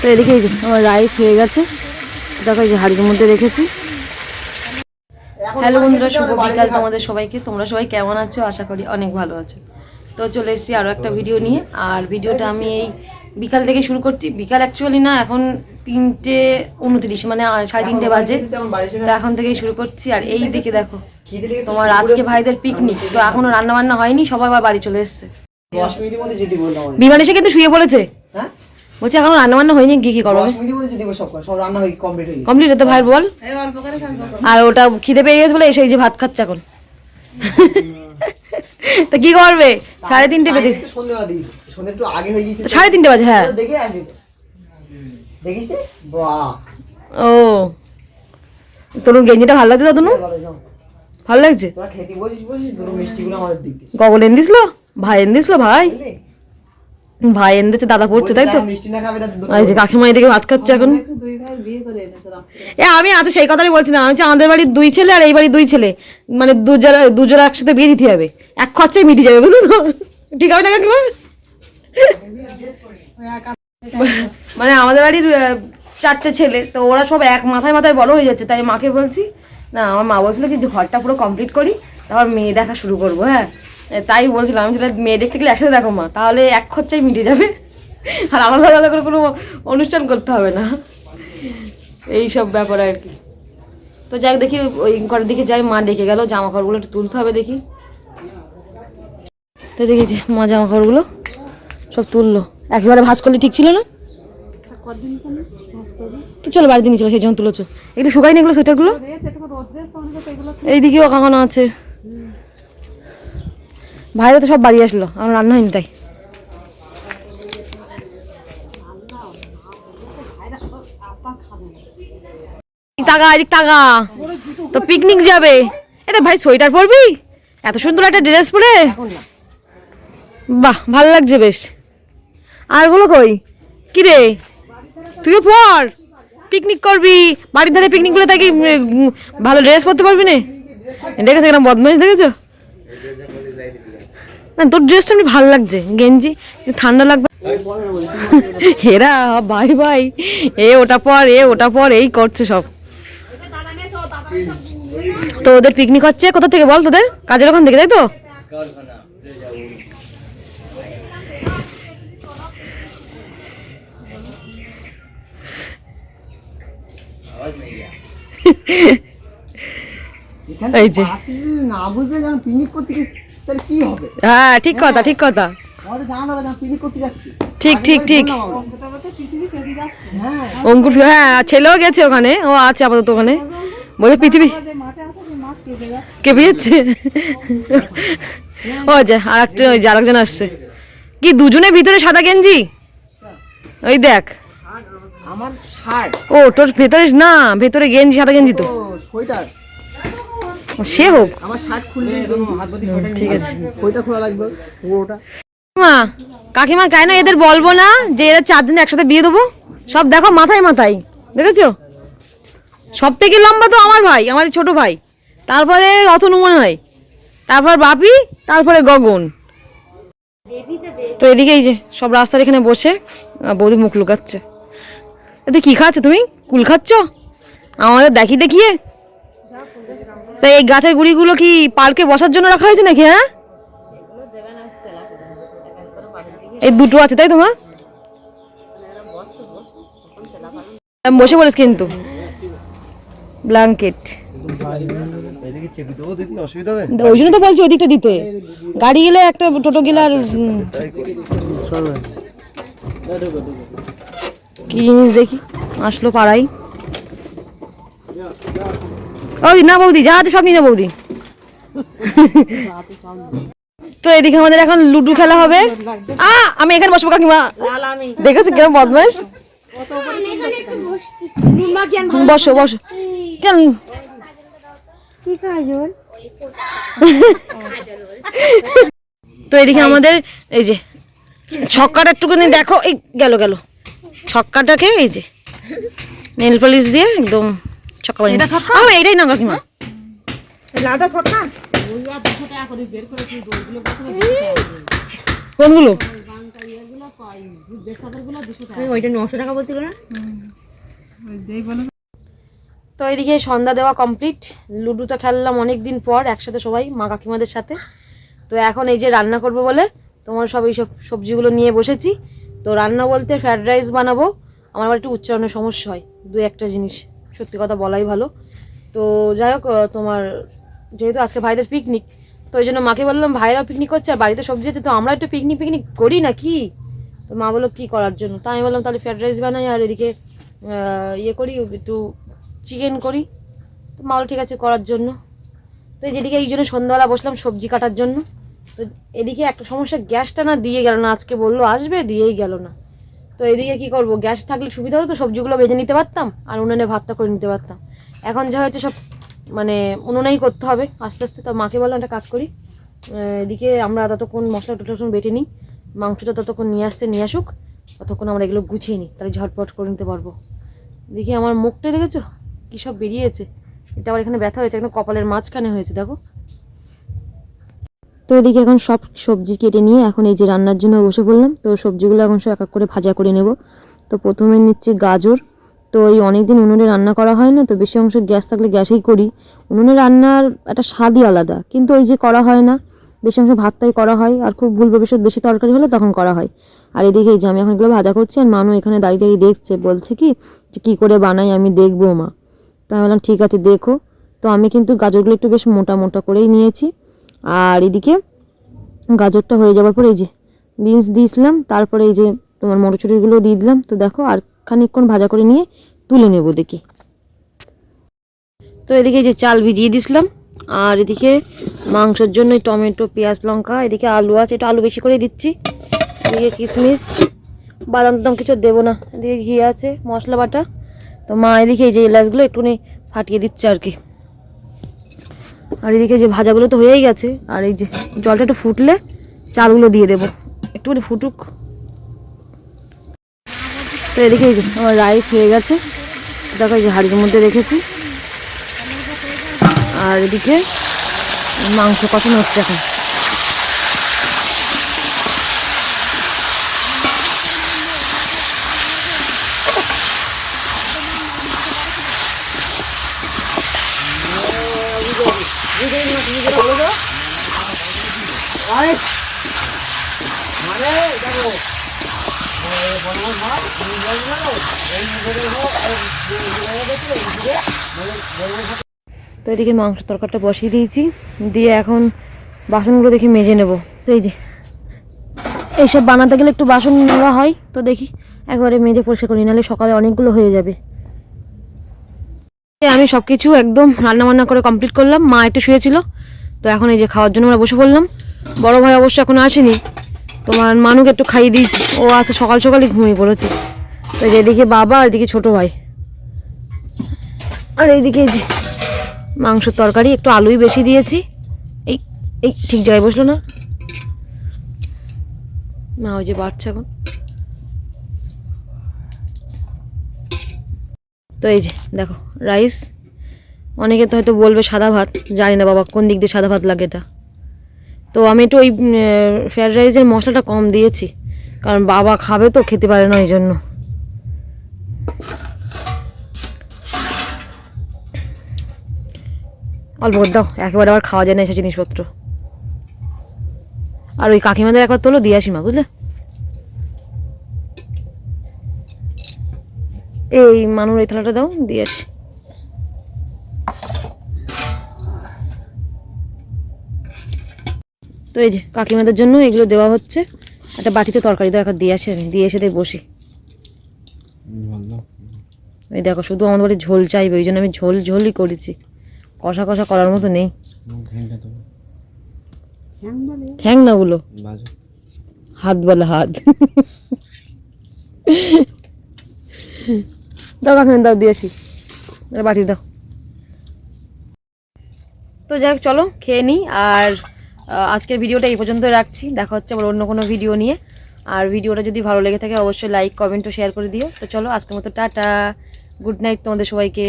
তো এদিকে এই যে আমার রাইস হয়ে গেছে। দেখো এই যে হাড়ির মধ্যে রেখেছি। হ্যালো বন্ধুরা শুভ বিকাল তোমাদের সবাইকে। তোমরা সবাই কেমন আছো? আশা করি অনেক ভালো আছো। তো চলে এসেছি আরও একটা ভিডিও নিয়ে। আর ভিডিওটা আমি এই বিকাল থেকে শুরু করছি। বিকাল অ্যাকচুয়ালি না এখন তিনটে উনত্রিশ মানে সাড়ে তিনটে বাজে। তো এখন থেকেই শুরু করছি। আর এই দিকে দেখো তোমার আজকে ভাইদের পিকনিক তো এখনও রান্না বান্না হয়নি সবাই আবার বাড়ি চলে এসছে। বিমান এসে কিন্তু শুয়ে পড়েছে? হ্যাঁ? বলছি এখন রান্না বান্না হয়নি কি কি হয়ে কমপ্লিট হয়ে হতে ভাই বল। আর ওটা খিদে পেয়ে গেছে বলে এসে এই যে ভাত খাচ্ছে এখন। তা কি করবে? সাড়ে তিনটে বেজে হয়ে সাড়ে তিনটে বাজে হ্যাঁ। ও। তোর গেঞ্জিটা ভালো লাগছে তো তনু? ভালো লাগছে তোরা খেতে বসিস বসিস দুটো মিষ্টিগুলো আমাদের দিক দিয়ে। গগল এনে দিছিল? ভাই এনে দিছিল ভাই? ভাই এনে দিচ্ছে দাদা পড়ছে তাই তো? এই যে কাকিমা এদিকে ভাত খাচ্ছে এখন। এ আমি আচ্ছা সেই কথাই না আমি বলছি, আমাদের বাড়ির দুই ছেলে আর এই বাড়ির দুই ছেলে। মানে দুজোড়া দুজোড়া একসাথে বিয়ে দিতে হবে। এক খরচায় মিটে যাবে বুঝলো তো? ঠিক হবে না কাকিমা? মানে আমাদের বাড়ির চারটে ছেলে তো ওরা সব এক মাথায় মাথায় বড় হয়ে যাচ্ছে তাই মাকে বলছি না আমার মা বলছিল কি ঘরটা পুরো কমপ্লিট করি তারপর মেয়ে দেখা শুরু করব হ্যাঁ? তাই বলছিলাম, আমি সেটা মেয়ে দেখতে গেলে একসাথে দেখো মা, তাহলে এক খরচায় মিটে যাবে। আর আলাদা আলাদা করে কোনো অনুষ্ঠান করতে হবে না। এই সব ব্যাপার আর কি। তো যাই হোক দেখি, ওই ঘরের দিকে যাই, মা ডেকে গেল জামা কাপড়গুলো একটু তুলতে হবে দেখি। তো দেখি যে মা জামা কাপড়গুলো সব তুললো। একেবারে ভাজ করলে ঠিক ছিল না? তো চলো বাড়িতে নিয়ে চলো, সেই যখন তুলেছো। এগুলো শুকাই না এগুলো এইদিকেও কাকানো আছে। ভাইরা তো সব বাড়ি আসলো, আমার রান্না হয়নি তাই। টাকা এদিক টাকা তো পিকনিক যাবে। এটা ভাই, সোয়েটার পরবি? এত সুন্দর একটা ড্রেস পরে? বাহ, ভালো লাগছে বেশ। আরগুলো কই? কি রে? তুইও পর। পিকনিক করবি। বাড়ির ধারে পিকনিক করলে তাই কি ভালো ড্রেস পরতে পারবি না? দেখেছ কেন বদমাইশ দেখেছ? না তোর ড্রেসটা এমনি ভালো লাগছে গেঞ্জি ঠান্ডা লাগবে। হেরা ভাই ভাই এ ওটা পর এ ওটা পর এই করছে সব। তো ওদের পিকনিক হচ্ছে কোথা থেকে বল তোদের? কাজের ওখান থেকে তাই তো? এই যে। না বুঝলে যেন পিকনিক করতে তাহলে কি হবে? হ্যাঁ ঠিক কথা ঠিক কথা। ঠিক ঠিক ঠিক। হ্যাঁ। অঙ্কুর হ্যাঁ ছেলেও গেছে ওখানে ও আছে আপাতত ওখানে। বলে পৃথিবী কেঁপে যাচ্ছে। ও যে আর একটা ওই যে আরেকজন আসছে। কি দুজনে ভিতরে সাদা গেঞ্জি? ওই দেখ। আমার শার্ট। ও তোর ভেতরে না ভেতরে গেঞ্জি সাদা গেঞ্জি তো। সোয়েটার। সে হোক। আমার শার্ট খুললে ঠিক আছে। সোয়েটার খোলা লাগবে পুরোটা। মা কাকিমা কেন এদের বলব না যে এদের চারজন একসাথে বিয়ে দেবো। সব দেখো মাথায় মাথায় দেখেছ? সব থেকে লম্বা তো আমার ভাই আমার ছোট ভাই। তারপরে অতনু মনে হয়। তারপর বাপি তারপরে গগন। তো এদিকে এই যে সব রাস্তার এখানে বসে বৌদি মুখ লুকাচ্ছে। এতে কি খাচ্ছ তুমি? কুল খাচ্ছ? আমাদের দেখি দেখিয়ে। তা এই গাছের গুড়িগুলো কি পার্কে বসার জন্য রাখা হয়েছে নাকি হ্যাঁ? এই দুটো আছে, তাই তোমার বসে পড়েছি কিন্তু। ব্ল্যাঙ্কেট ওই জন্য তো বলছি ওদিকটা দিতে। গাড়ি গেলে একটা টোটো গেলে আর কি জিনিস দেখি? আসলো পাড়াই বৌদি, না বৌদি, যা সব নিয়ে বৌদি। তো এদিকে আমাদের এখন লুডু খেলা হবে। আ, আমি এখানে বসবো কাকিমা। দেখেছি কেমন বদমাস বসো বসো। কেন? তো এদিকে আমাদের এই যে, ছক্কাটা একটুখানি দেখো, এই গেল গেল। ছক্কাটাকে এই যে নেল পলিশ দিয়ে একদম ছক্কা? বানিয়ে এইটাই না কাকিমা কোনগুলো? তুমি ওইটা নশো টাকা বলছিল না? তো এদিকে সন্ধ্যা দেওয়া কমপ্লিট লুডু তো খেললাম অনেক দিন পর একসাথে সবাই মা কাকিমাদের সাথে। তো এখন এই যে রান্না করব বলে তোমার সব এইসব সবজিগুলো নিয়ে বসেছি। তো রান্না বলতে ফ্রায়েড রাইস বানাবো। আমার আবার একটু উচ্চারণের সমস্যা হয় দু একটা জিনিস। সত্যি কথা বলাই ভালো। তো যাই হোক তোমার যেহেতু আজকে ভাইদের পিকনিক তো ওই জন্য মাকে বললাম, ভাইরাও পিকনিক করছে আর বাড়িতে সবজি আছে, তো আমরা একটু পিকনিক পিকনিক করি না কি তো মা বলল, কী করার জন্য? তাই আমি বললাম, তাহলে ফ্রাইড রাইস বানাই আর এদিকে ইয়ে করি, একটু চিকেন করি। তো মা ঠিক আছে, করার জন্য। তো যেদিকে এই জন্য সন্ধ্যাবেলা বসলাম সবজি কাটার জন্য, তো এদিকে একটা সমস্যা, গ্যাসটা না দিয়ে গেল না, আজকে বলল, আসবে, দিয়েই গেল না। তো এদিকে কি করব? গ্যাস থাকলে সুবিধা হতো, সবজিগুলো ভেজে নিতে পারতাম, আর উনুনে ভাতটা করে নিতে পারতাম। এখন যা হয়েছে সব মানে উনুনেই করতে হবে। আস্তে আস্তে তো মাকে বললাম, একটা কাজ করি। এদিকে আমরা ততক্ষণ মশলা টসলা বেটে নিই। মাংসটা ততক্ষণ নিয়ে আসতে, নিয়ে আসুক। ততক্ষণ আমরা এগুলো গুছিয়ে নিই। তাহলে ঝটপট করে নিতে পারব। দেখি আমার মুখটা দেখেছ? কী সব বেরিয়েছে। এটা আবার এখানে ব্যথা হয়েছে, একদম কপালের মাঝখানে হয়েছে, দেখো। তো এদিকে এখন সব সবজি কেটে নিয়ে এখন এই যে রান্নার জন্য বসে পড়লাম। তো সবজিগুলো এখন সব এক এক করে ভাজা করে নেব। তো প্রথমে নিচ্ছি গাজর। তো এই অনেক দিন উনুনে রান্না করা হয় না, তো বেশি অংশ গ্যাস থাকলে গ্যাসেই করি। উনুনে রান্নার একটা স্বাদই আলাদা, কিন্তু ওই যে করা হয় না, বেশি অংশ ভাতটাই করা হয়। আর খুব ভুল ভবিষ্যৎ বেশি তরকারি হলে তখন করা হয়। আর এদিকে এই যে আমি এখন এগুলো ভাজা করছি, আর মানু এখানে দাঁড়িয়ে দাঁড়িয়ে দেখছে, বলছে কি যে কী করে বানাই আমি দেখব মা। তো আমি বললাম, ঠিক আছে, দেখো। তো আমি কিন্তু গাজরগুলো একটু বেশ মোটা মোটা করেই নিয়েছি। আর এদিকে গাজরটা হয়ে যাওয়ার পরে এই যে বিনস দিয়েছিলাম, তারপরে এই যে তোমার মটরশুঁটিগুলো দিয়ে দিলাম। তো দেখো আর খানিকক্ষণ ভাজা করে নিয়ে তুলে নেব দেখি তো এদিকে যে চাল ভিজিয়ে দিয়েছিলাম, আর এদিকে মাংসের জন্য টমেটো, পেঁয়াজ, লঙ্কা, এদিকে আলু আছে এটা আলু বেশি করে দিচ্ছি। এদিকে কিশমিশ, বাদাম টাদাম কিছু দেবো না। এদিকে ঘি আছে, মশলা বাটা। তো মা এদিকে এই যে এলাচগুলো একটুখানি ফাটিয়ে দিচ্ছে আর কি। আর এদিকে যে ভাজাগুলো তো হয়েই গেছে, আর এই যে জলটা একটু ফুটলে চালগুলো দিয়ে দেবো। একটুখানি ফুটুক। তো এদিকে এই যে আমার রাইস হয়ে গেছে। দেখো এই যে হাড়ির মধ্যে রেখেছি। আর এদিকে মাংস কষানো হচ্ছে এখন। তো এদিকে মাংস তরকারিটা বসিয়ে দিয়েছি। দিয়ে এখন বাসনগুলো দেখি মেজে নেব। তো এই যে, এইসব বানাতে গেলে একটু বাসন নেওয়া হয়। তো দেখি, একবারে মেজে পরিষ্কার করি, নাহলে সকালে অনেকগুলো হয়ে যাবে। আমি সব কিছু একদম রান্না বান্না করে কমপ্লিট করলাম। মা একটু শুয়েছিল। তো এখন এই যে খাওয়ার জন্য আমরা বসে পড়লাম। বড় ভাই অবশ্য এখন আসেনি। তোমার মানুকে একটু খাইয়ে দিয়েছি। ও আছে, সকাল সকালই ঘুমিয়ে পড়েছে। তো এদিকে বাবা আর এদিকে ছোট ভাই। আর এইদিকে এই যে মাংসের তরকারি, একটু আলুই বেশি দিয়েছি। এই এই ঠিক জায়গায় বসল না? মা, ওই যে বাড়ছে এখন। তো এই যে, দেখো, রাইস। অনেকে তো হয়তো বলবে সাদা ভাত, জানি না বাবা কোন দিক দিয়ে সাদা ভাত লাগে এটা। তো আমি একটু ওই ফ্রায়েড রাইসের মশলাটা কম দিয়েছি। কারণ বাবা খাবে তো, খেতে পারে না ওই জন্য। অল্প দাও, একেবারে আবার খাওয়া যায় না এসব জিনিসপত্র। আর ওই কাকিমাদের একবার তোলো, দিয়ে আসি মা, বুঝলে? এই, মানুর এই থালাটা দাও, দিয়ে আসি। তো এই যে কাকিমাদের জন্য এগুলো দেওয়া হচ্ছে। একটা বাটিতে তরকারি দাও একবার দিয়ে আসে দিয়ে এসে দেখ বসি। এই দেখো, শুধু আমাদের বাড়ি ঝোল চাইবে, ওই জন্য আমি ঝোল ঝোলই করেছি। কষা কষা করার মতো নেই। ঠ্যাং না ওগুলো হাত। বলে হাত দাও কাকিমা দাও দিয়েছি বাটি দাও। তো যাই চলো, খেয়ে নিই আর আজকের ভিডিওটা এই পর্যন্ত রাখছি। দেখা হচ্ছে আবার অন্য কোনো ভিডিও নিয়ে। আর ভিডিওটা যদি ভালো লেগে থাকে, অবশ্যই লাইক কমেন্ট ও শেয়ার করে দিও। তো চলো, আজকের মতো টাটা। গুড নাইট তোমাদের সবাইকে।